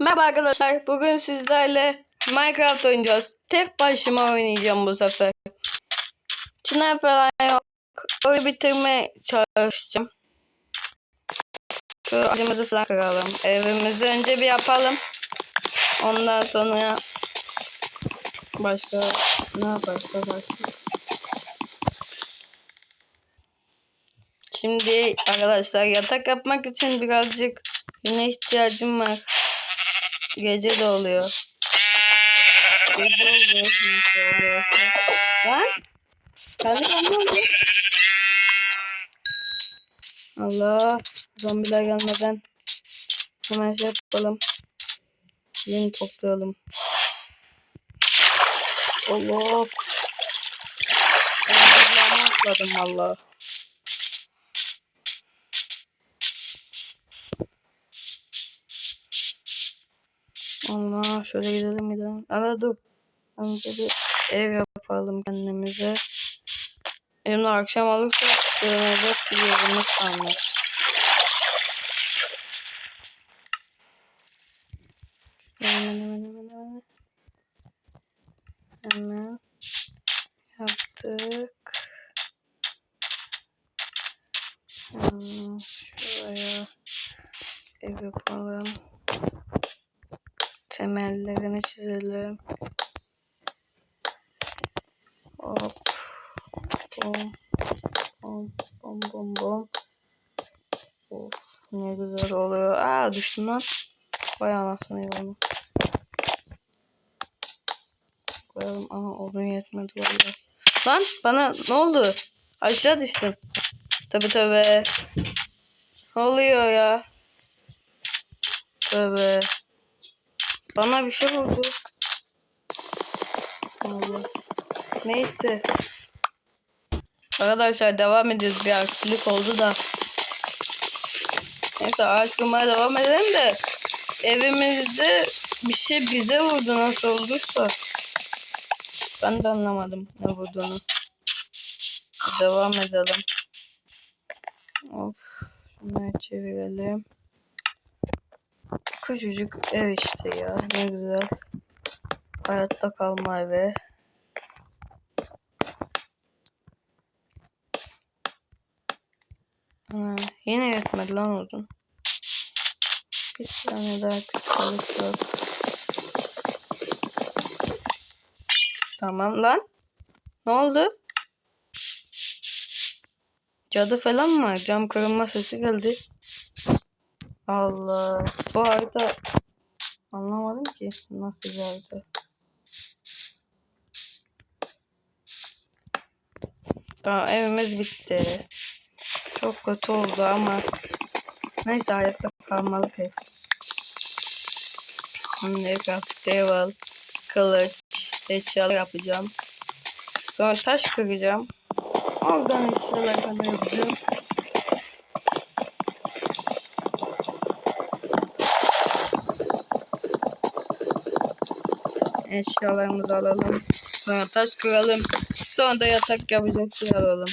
Merhaba arkadaşlar. Bugün sizlerle Minecraft oynayacağız. Tek başıma oynayacağım bu sefer. Çınar falan yok. Oyunu bitirmeye çalışacağım. Şu ağacımızı falan kıralım. Evimizi önce bir yapalım. Ondan sonra başka ne yaparsa başka. Şimdi arkadaşlar yatak yapmak için birazcık yine ihtiyacım var. Gece de oluyor. Gece oluyor. Neyse oluyorsa. Lan? Kendi kendine oldu. Allah. Zombiler gelmeden hemen şey yapalım. Yeni toplayalım. Allah. Ben atladım valla. Allah şöyle gidelim gidelim. Ara dur. Önce bir ev yapalım kendimize. Elimde akşam olursa sığınacak bir yerimiz kalmaz. Hemen hemen hemen hemen. Hemen yaptık. Hmm, şuraya ev yapalım. Temellerini çizelim. Hop. Bom. Bom bom bom bom. Of ne güzel oluyor. Aa düştüm lan. Vay anasını yolunu. Koyalım ama odun yetmedi vallahi. Lan bana ne oldu? Aşağı düştüm. Tabi tabi. Ne oluyor ya? Tövbe. Bana bir şey vurdu. Allah. Neyse. Arkadaşlar devam ediyoruz. Bir aksilik oldu da. Neyse ağaç kırmaya devam edelim de. Evimizde bir şey bize vurdu nasıl olduysa. Ben de anlamadım ne vurduğunu. Devam edelim. Of. Şunları çevirelim. Küçücük ev işte ya. Ne güzel. Hayatta kalma evi. Ha, yine yetmedi lan odun. Bir tane daha küçük. Tamam lan. Ne oldu? Cadı falan mı? Cam kırılma sesi geldi. Allah. Bu harita anlamadım ki nasıl bir harita. Tamam evimiz bitti. Çok kötü oldu ama neyse hayatta kalmalı pek. Şimdi grafik deval, kılıç, eşyalar yapacağım. Sonra taş kıracağım. Oradan eşyalar yapacağım. Eşyalarımızı alalım. Sonra taş kıralım. Sonra da yatak yapacak şey alalım.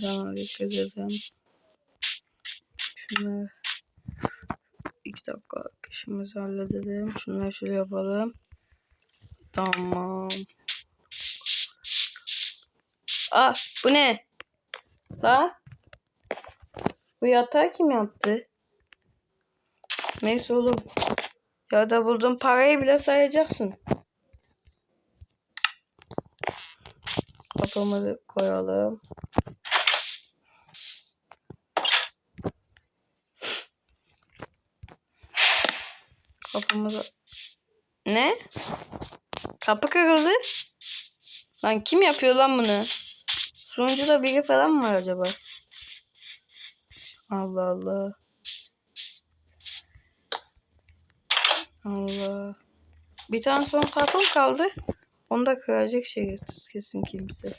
Tamam dikkat edelim. Şunu iki dakika işimizi halledelim. Şunları şöyle yapalım. Tamam. Ah bu ne? La? Bu yatağı kim yaptı? Neyse oğlum. Ya da buldum parayı bile sayacaksın. Kapımızı koyalım. Kapımızı... Ne? Kapı kırıldı. Lan kim yapıyor lan bunu? Sunucuda biri falan mı acaba? Allah Allah. Allah. Bir tane son kapım kaldı. Onu da kıracak şerefsiz kesin kimse.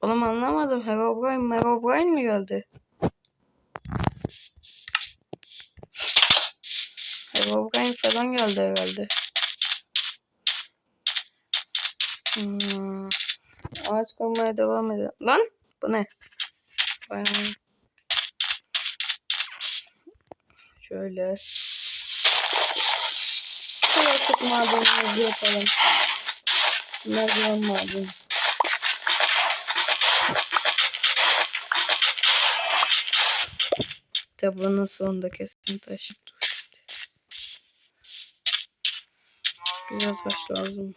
Oğlum anlamadım. Herobrine, Herobrine mi geldi? Herobrine falan geldi herhalde. Hmm. Ağaç kalmaya devam edelim. Lan bu ne? Bayağı... Şöyle. Madenimizi yapalım. Merdiven maden. Kitabının sonunda kesin şimdi. Güzel taş lazım.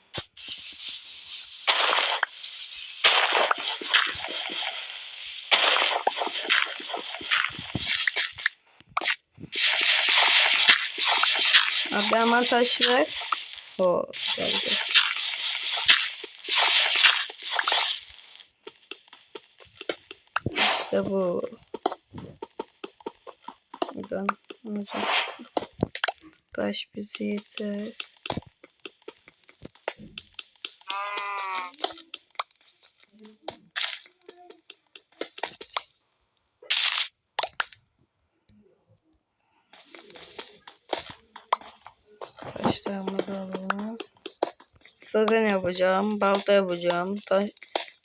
Hemen taş ver. O geldi. İşte bu. Buradan alacağım. Taş bize yeter. Taşlarımızı alalım. Fırın yapacağım, balta yapacağım, taş,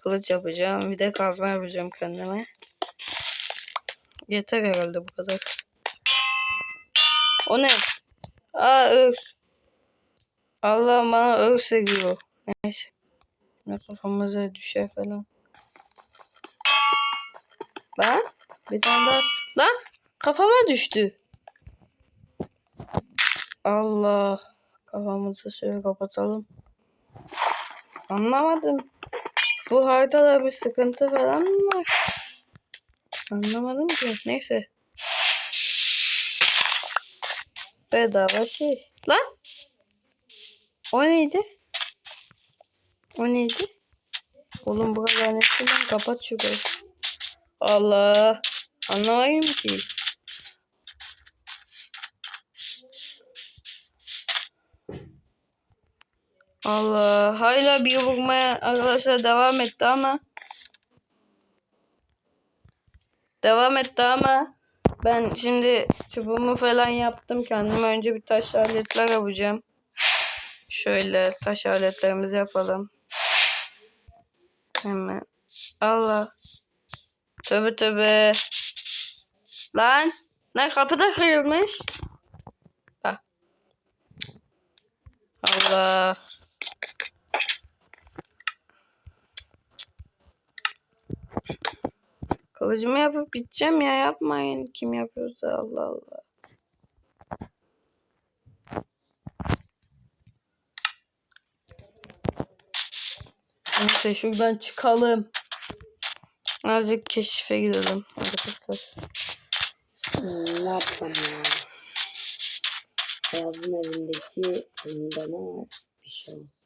kılıç yapacağım, bir de kazma yapacağım kendime. Yeter herhalde bu kadar. O ne? Aa örs. Allah bana örs ediyor. Neyse. Ne kafamıza düşer falan. Lan bir tane daha. Lan kafama düştü. Allah. Kafamızı şöyle kapatalım. Anlamadım. Bu haritada bir sıkıntı falan mı var? Anlamadım ki. Neyse. Bedava şey. Lan! O neydi? O neydi? Oğlum bu kadar nesinden kapat şurayı. Allah. Anlamayayım ki. Allah. Hala bir vurmaya arkadaşlar devam etti ama. Devam etti ama. Ben şimdi çubuğumu falan yaptım. Kendime önce bir taş aletler yapacağım. Şöyle taş aletlerimizi yapalım. Hemen. Allah. Tövbe tövbe. Lan. Lan kapıda kırılmış. Allah. Kılıcımı yapıp gideceğim ya yapmayın. Kim yapıyorsa Allah Allah. Neyse şuradan çıkalım. Azıcık keşfe gidelim arkadaşlar. Ne yapsam ya? Ayaz'ın evindeki fırında ne var? Bir şey yok.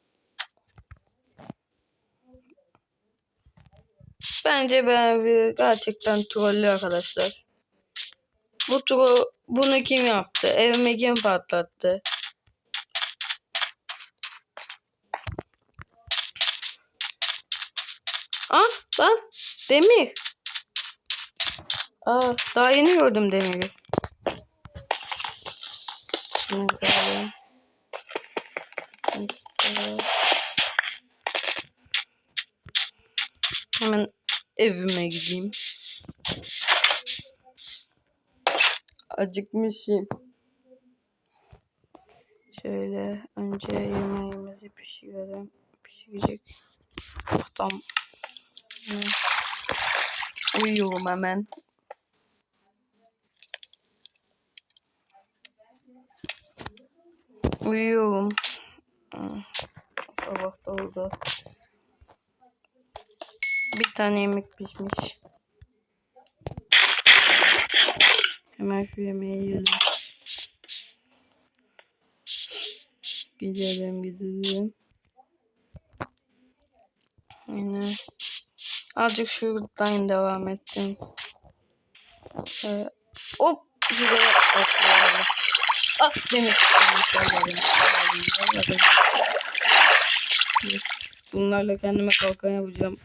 Bence ben gerçekten trollü arkadaşlar. Bu tro bunu kim yaptı? Evime kim patlattı? Ah lan demir. Aa daha yeni gördüm demiri. Hemen evime gideyim. Acıkmışım. Şöyle önce yemeğimizi pişirelim. Pişirecek. Hı. Uyuyorum hemen. Uyuyorum. Sabah da oldu. Bir tane yemek pişmiş. Hemen şu yemeği yiyelim. Gidelim gidelim. Yine azıcık şuradan devam ettim. Ee, hop şuraya atlayalım. Ah. Yes. Bunlarla kendime kalkan yapacağım.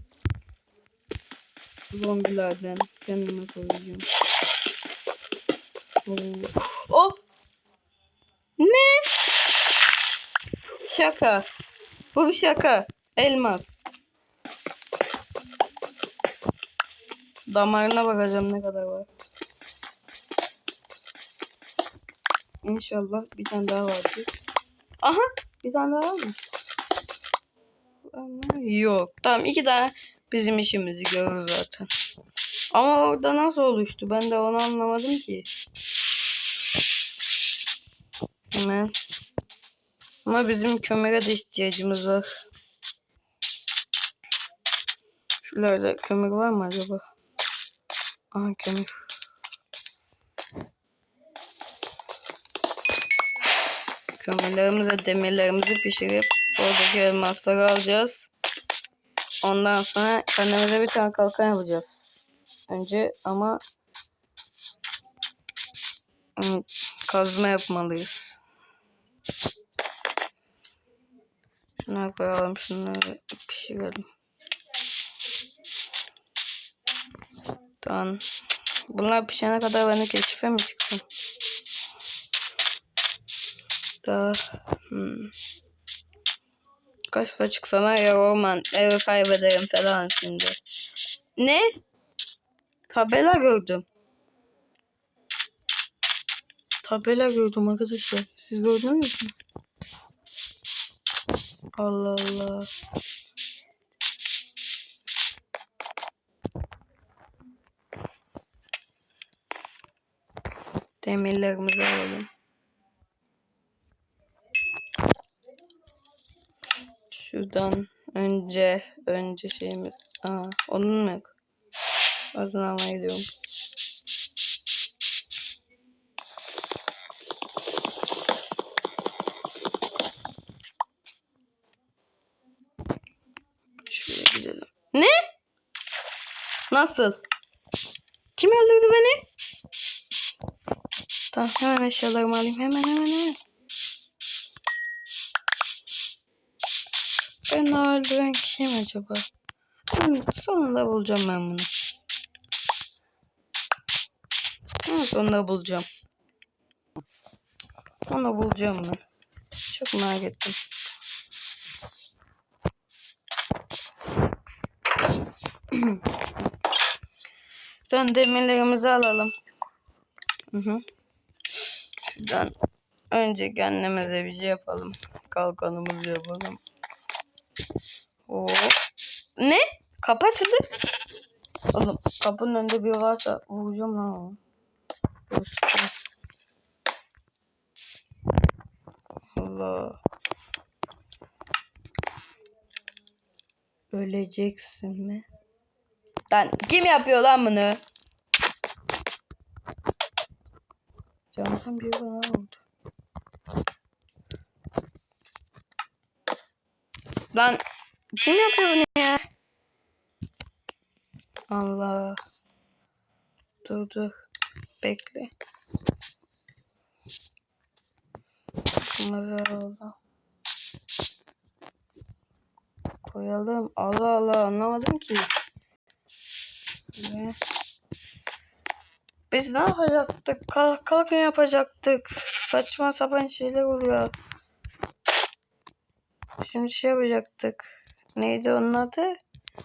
Zombilerden kendime koyacağım. Oo. Oh! Ne? Şaka. Bu bir şaka. Elmas. Damarına bakacağım ne kadar var. İnşallah bir tane daha vardır. Aha bir tane daha var mı? Yok. Tamam iki tane bizim işimizi görür zaten. Ama orada nasıl oluştu? Ben de onu anlamadım ki. Hemen. Ama bizim kömüre de ihtiyacımız var. Şuralarda kömür var mı acaba? Aha kömür. Kömürlerimizi, demirlerimizi pişirip oradaki elmasları alacağız. Ondan sonra kendimize bir tane kalkan yapacağız. Önce ama kazma yapmalıyız. Şunları koyalım, şunları pişirelim. Tamam. Bunlar pişene kadar ben de keşife mi çıksam? Daha hmm. Kaçta çıksana ya orman evi kaybederim falan şimdi. Ne? Tabela gördüm. Tabela gördüm arkadaşlar. Siz gördünüz mü? Allah Allah. Demirlerimizi alalım. Şuradan önce önce şeyimi Aa, onun mu yok? O zaman almaya gidiyorum. Şuraya gidelim. Ne? Nasıl? Kim öldürdü beni? Tamam hemen eşyalarımı alayım. Hemen hemen hemen. Beni öldüren kim acaba? Ben sonunda bulacağım ben bunu. Ha, sonunda bulacağım. Onu bulacağım ben. Çok merak ettim. Son demirlerimizi alalım. Hı hı. Şuradan önce kendimize bir şey yapalım. Kalkanımızı yapalım. Oo. Ne? Kapı açıldı. Oğlum kapının önünde bir varsa vuracağım lan onu. Allah. Öleceksin mi? Lan kim yapıyor lan bunu? Camdan bir bana oldu. Lan kim yapıyor bunu ya? Allah. Dur dur. Bekle. Kırmızı oldu. Koyalım. Allah Allah anlamadım ki. Ne? Biz ne yapacaktık? Kalk kalkın yapacaktık. Saçma sapan şeyler oluyor. Şimdi şey yapacaktık. Neydi onun adı?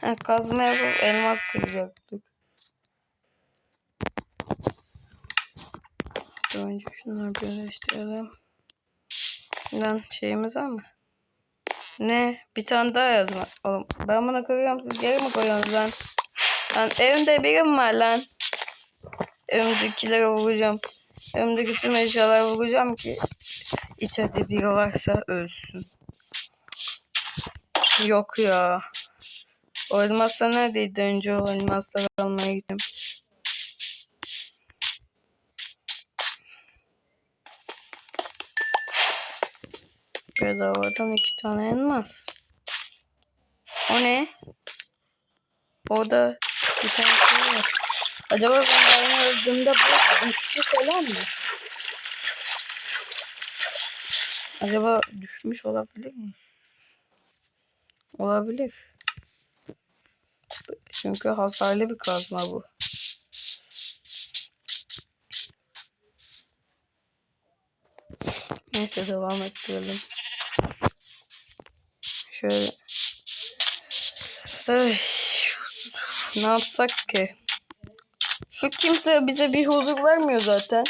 Ha, kazma yapıp elmas kıracaktık. Önce şunları birleştirelim. Lan şeyimiz var mı? Ne? Bir tane daha yazma. Oğlum ben bunu koyuyorum siz geri mi koyuyorsunuz lan? Lan evimde birim var lan. Evimdekilere vuracağım. Evimdeki tüm eşyalara vuracağım ki içeride biri varsa ölsün. Yok ya. O elmaslar neredeydi? Önce o elmasları almaya gittim. Bedavadan iki tane elmas. O ne? Orada bir tane şey var. Acaba ben daha öldüğümde bu düştü falan mı? Acaba düşmüş olabilir mi? Olabilir. Çünkü hasarlı bir kazma bu. Neyse devam ettirelim. Şöyle. Ay, ne yapsak ki? Şu kimse bize bir huzur vermiyor zaten.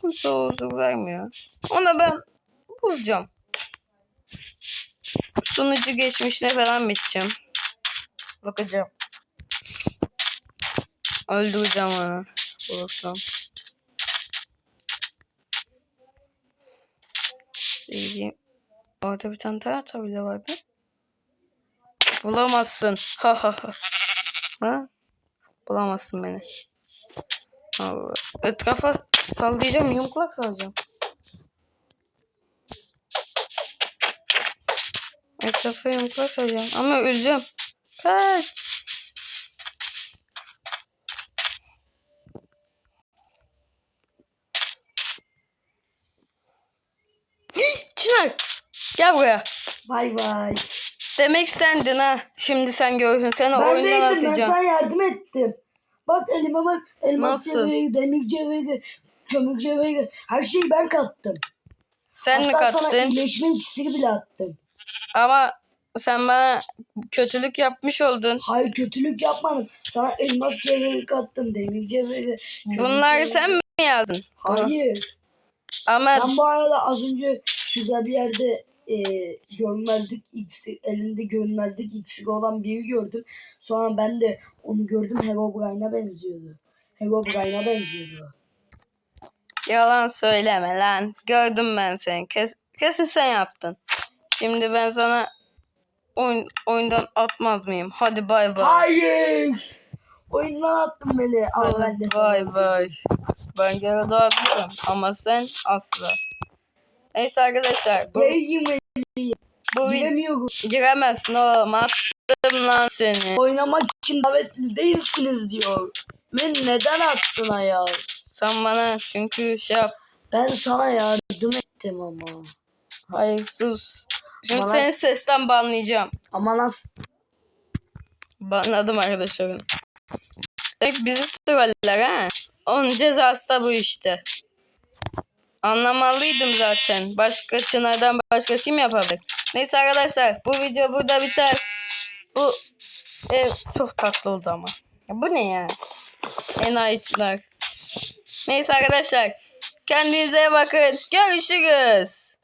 Kimse huzur vermiyor. Ona ben bulacağım. Sunucu geçmişine falan biteceğim. Bakacağım. Öldüreceğim onu. Bulursam. İyi. Orada bir tane tarata bile var be. Bulamazsın. Ha ha ha. Ha? Bulamazsın beni. Allah. Etrafa sallayacağım. Yumkulak Etrafa yumkulak salacağım. Ama öleceğim. Kaç. Çınar. Gel buraya. Bay bay. Demek sendin ha. Şimdi sen görsün. Seni Ben oyundan değildim ben atacağım. sana yardım ettim. Bak elime bak. Elmas Nasıl? cevheri, demir cevheri, kömür cevheri. Her şeyi ben kattım. Sen mi Hatta sana kattın? iyileşme iksiri bile attım. Ama sen bana kötülük yapmış oldun. Hayır kötülük yapmadım. Sana elmas cevheri kattım. Demir cevheri. Bunları sen mi yazdın? Hayır. Ama Ben bu arada az önce şurada bir yerde e, görmezlik iksir, elinde görmezlik iksiri olan biri gördüm. Sonra ben de onu gördüm. Herobrine'a benziyordu. Herobrine'a benziyordu. yalan söyleme lan. Gördüm ben seni. Kes, kesin sen yaptın. Şimdi ben sana oyun, oyundan atmaz mıyım? Hadi bay bay. Hayır. Oyundan attın beni. Ama ben de Bay bay. Ben geri doğabilirim ama sen asla. Neyse arkadaşlar bu, bu Giremiyorum. giremezsin oğlum attım lan seni. Oynamak için davetli değilsiniz diyor. Beni neden attın ayağa? Sen bana çünkü şey yap. Ben sana yardım ettim ama. Hayır sus. Şimdi Bana- seni sesten banlayacağım. Ama nasıl? Banladım arkadaşlarım. Demek bizi troller ha. Onun cezası da bu işte. Anlamalıydım zaten. Başka Çınar'dan başka kim yapabilir? Neyse arkadaşlar bu video burada biter. Bu ev çok tatlı oldu ama. Ya bu ne ya? Enayi Çınar. Neyse arkadaşlar. Kendinize bakın. Görüşürüz.